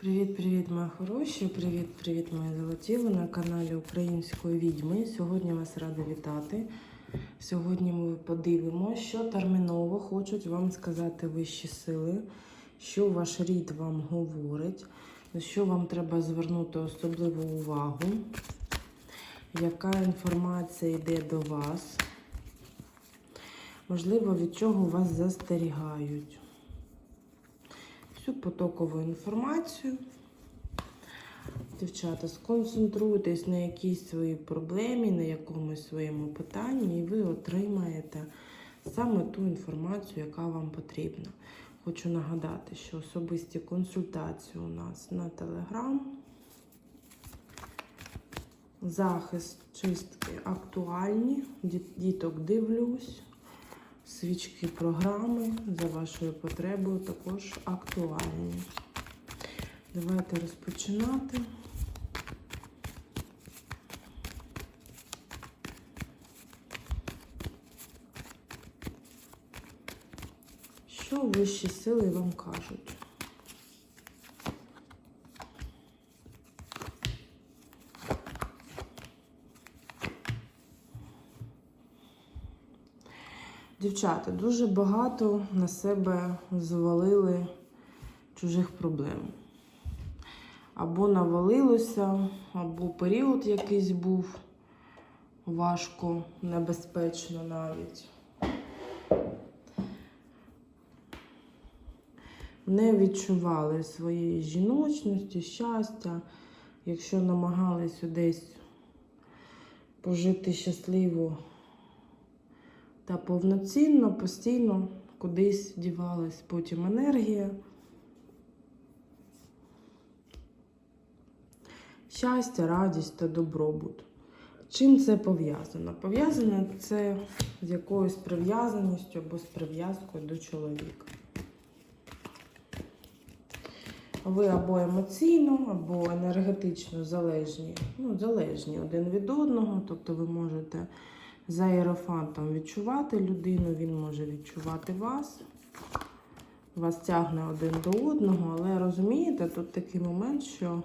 Привіт-привіт, мої хороші! Привіт-привіт, мої золоті! Ви на каналі Української відьми. Сьогодні вас рада вітати. Сьогодні ми подивимося, що терміново хочуть вам сказати вищі сили, що ваш рід вам говорить, на що вам треба звернути особливу увагу, яка інформація йде до вас. Можливо, від чого вас застерігають всю потокову інформацію. Дівчата, сконцентруйтесь на якійсь своїй проблемі, на якомусь своєму питанні, і ви отримаєте саме ту інформацію, яка вам потрібна. Хочу нагадати, що особисті консультації у нас на Телеграм. Захист чистки актуальні. Діток дивлюсь. Свічки програми за вашою потребою також актуальні. Давайте розпочинати. Що вищі сили вам кажуть? Дівчата, дуже багато на себе звалили чужих проблем. Або навалилося, або період якийсь був важко, небезпечно навіть. Не відчували своєї жіночності, щастя, якщо намагалися десь пожити щасливо та повноцінно, постійно кудись дівалась потім енергія. Щастя, радість та добробут. Чим це пов'язано? Пов'язано це з якоюсь прив'язаністю або з прив'язкою до чоловіка. Ви або емоційно, або енергетично залежні, ну, залежні один від одного, тобто ви можете за іерофантом відчувати людину, він може відчувати вас. Вас тягне один до одного, але розумієте, тут такий момент, що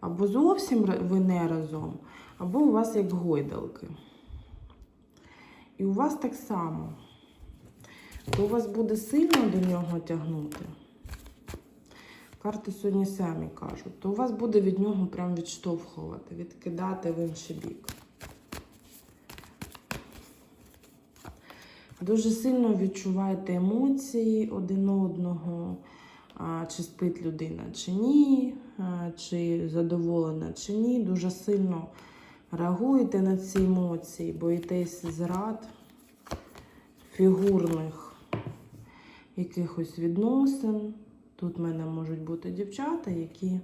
або зовсім ви не разом, або у вас як гойдалки. І у вас так само. То у вас буде сильно до нього тягнути. Карти сьогодні самі кажуть, то у вас буде від нього прям відштовхувати, відкидати в інший бік. Дуже сильно відчуваєте емоції один одного, чи спить людина, чи ні, чи задоволена, чи ні. Дуже сильно реагуєте на ці емоції, боїтесь зрад, фігурних якихось відносин. Тут в мене можуть бути дівчата, які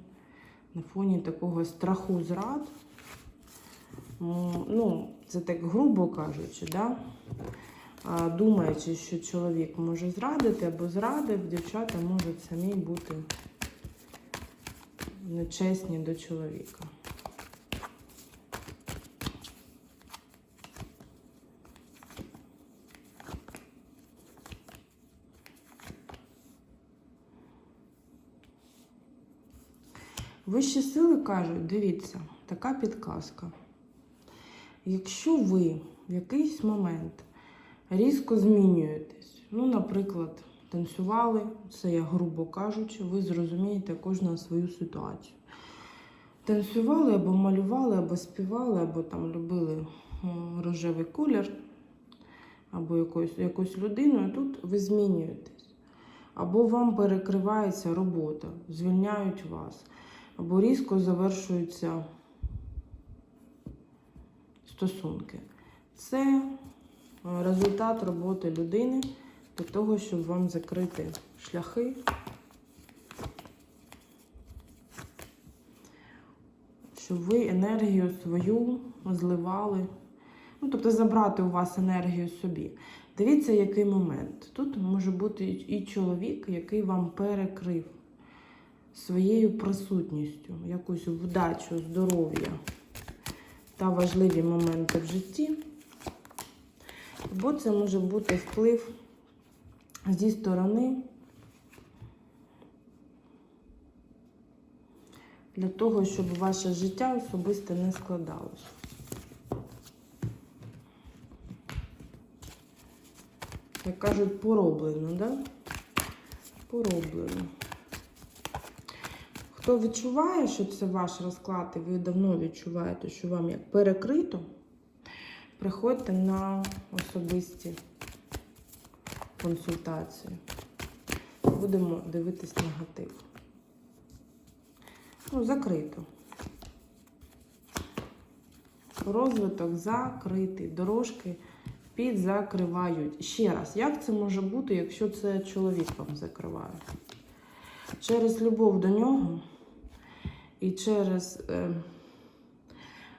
на фоні такого страху зрад, ну, це так грубо кажучи, да? Думаючи, що чоловік може зрадити або зрадив, дівчата можуть самі бути нечесні до чоловіка. Вищі сили кажуть, дивіться, така підказка. Якщо ви в якийсь момент різко змінюєтесь. Ну, наприклад, танцювали, це я грубо кажучи, ви зрозумієте кожна свою ситуацію. Танцювали або малювали, або співали, або там любили рожевий колір, або якоюсь, якусь людиною, тут ви змінюєтесь. Або вам перекривається робота, звільняють вас, або різко завершуються стосунки. Це результат роботи людини для того, щоб вам закрити шляхи. Щоб ви енергію свою зливали. Ну, тобто забрати у вас енергію собі. Дивіться, який момент. Тут може бути і чоловік, який вам перекрив своєю присутністю, якусь вдачу, здоров'я та важливі моменти в житті. Бо це може бути вплив зі сторони для того, щоб ваше життя особисте не складалось. Як кажуть, пороблено, да? Пороблено. Хто відчуває, що це ваш розклад, і ви давно відчуваєте, що вам як перекрито, приходьте на особисті консультації. Будемо дивитись негатив. Ну, закрито. Розвиток закритий. Дорожки підзакривають. Ще раз, як це може бути, якщо це чоловік вам закриває? Через любов до нього і через е,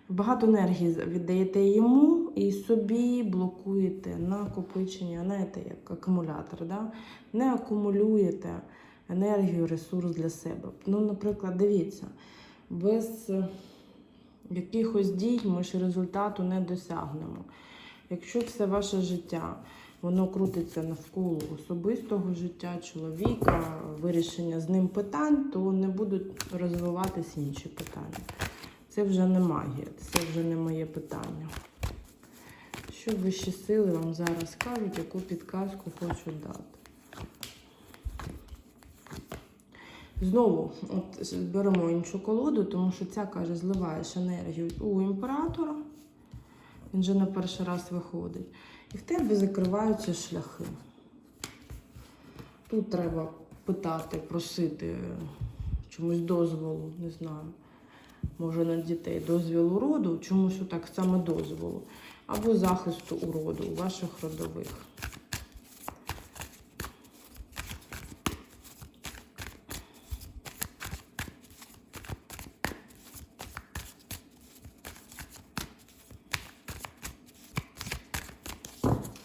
багато енергії віддаєте йому і собі блокуєте накопичення, знаєте, як акумулятор. Да? Не акумулюєте енергію, ресурс для себе. Ну, наприклад, дивіться, без е, якихось дій ми ж результату не досягнемо. Якщо все ваше життя воно крутиться навколо особистого життя чоловіка, вирішення з ним питань, то не будуть розвиватись інші питання. Це вже не магія, це вже не моє питання. Що вищі сили вам зараз кажуть, яку підказку хочуть дати? Знову от беремо іншу колоду, тому що ця каже, зливаєш енергію у імператора. Він вже на перший раз виходить. І в тебе закриваються шляхи. Тут треба питати, просити чомусь дозволу, не знаю. Може на дітей дозвіл роду, чомусь так саме дозволу, або захисту уроду у ваших родових.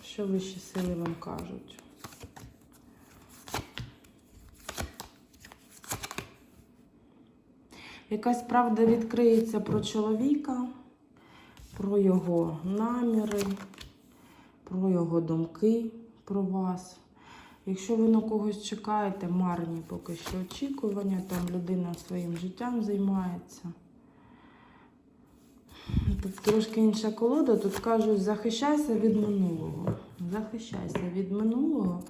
Що вищі сили вам кажуть? Якась правда відкриється про чоловіка, про його наміри, про його думки про вас. Якщо ви на когось чекаєте, марні поки що очікування, там людина своїм життям займається. Тут трошки інша колода. Тут кажуть, захищайся від минулого. Захищайся від минулого,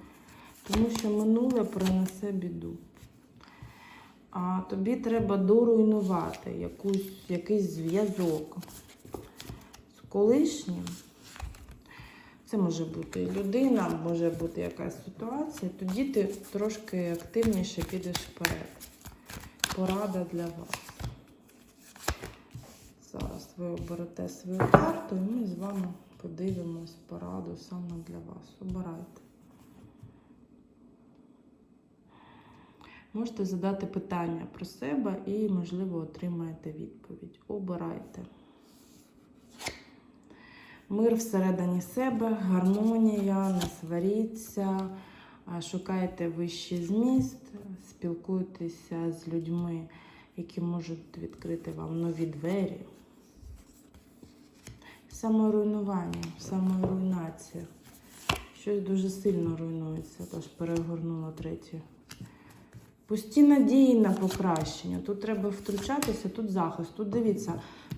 тому що минуле принесе біду. А тобі треба доруйнувати якусь, якийсь зв'язок колишнім. Це може бути людина, може бути якась ситуація. Тоді ти трошки активніше підеш вперед. Порада для вас. Зараз ви оберете свою карту і ми з вами подивимось пораду саме для вас. Обирайте. Можете задати питання про себе і, можливо, отримаєте відповідь. Обирайте. Мир всередині себе, гармонія, не сваріться, шукайте вищий зміст, спілкуйтеся з людьми, які можуть відкрити вам нові двері. Саморуйнування, саморуйнація. Щось дуже сильно руйнується, тож перегорнула третє. Пусті надії на покращення. Тут треба втручатися, тут захист. Тут дивіться,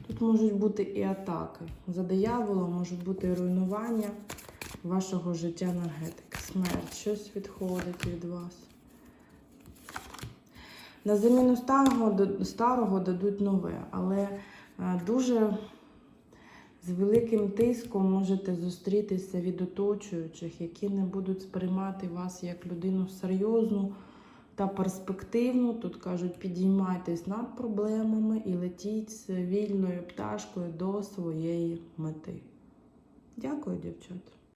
тут можуть бути і атаки. За дияволом можуть бути і руйнування вашого життя енергетики. Смерть, щось відходить від вас. На заміну старого, старого дадуть нове, але е, дуже з великим тиском можете зустрітися від оточуючих, які не будуть сприймати вас як людину серйозну та перспективну. Тут кажуть, підіймайтесь над проблемами і летіть з вільною пташкою до своєї мети. Дякую, дівчата.